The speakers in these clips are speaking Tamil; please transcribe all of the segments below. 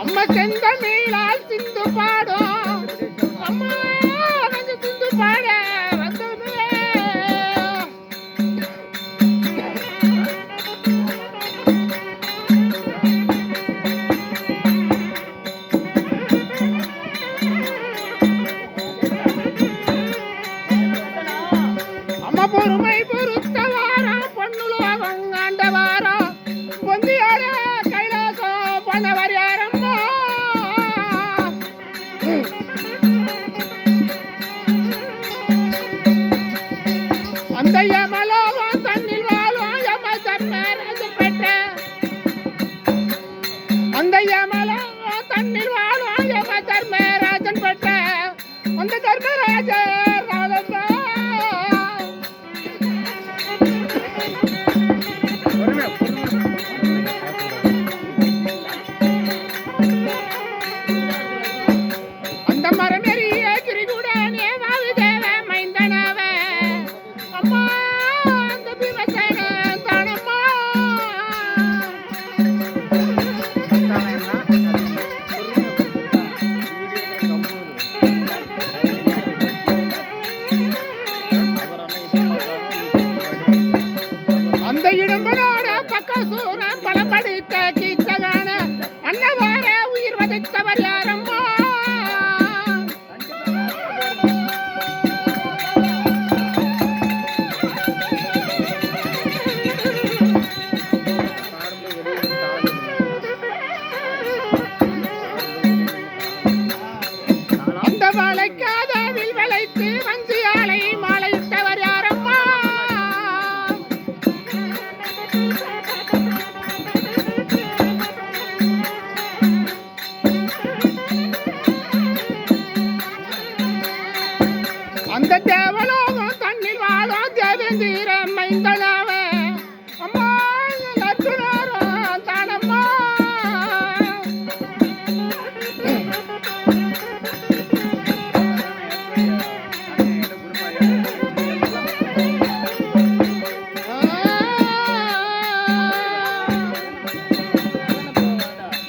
அம்மா செந்தமிழால் சிந்து பாடும் அம்மா வந்து சிந்து பாட பொறுமை பொறுத்தவாரா பொண்ணுலோகம் தேவேந்திர மைந்தனாவ. அம்மா லட்சுணரம் தானம்மா.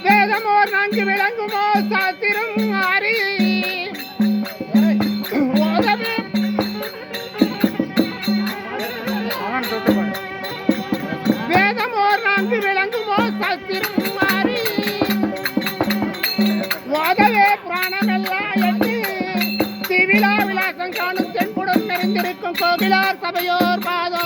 வேதமோர் நன்கு விளங்குமோ சாத்திரம் விளங்கு விளங்குமோ சாத்திரம் மாறி ஓதவே புராணமெல்லாம் எட்டு திவிழா விலாசம் காணும் தென்புடன் நிறைந்திருக்கும் கோவிலார் சபையோர் பாதம்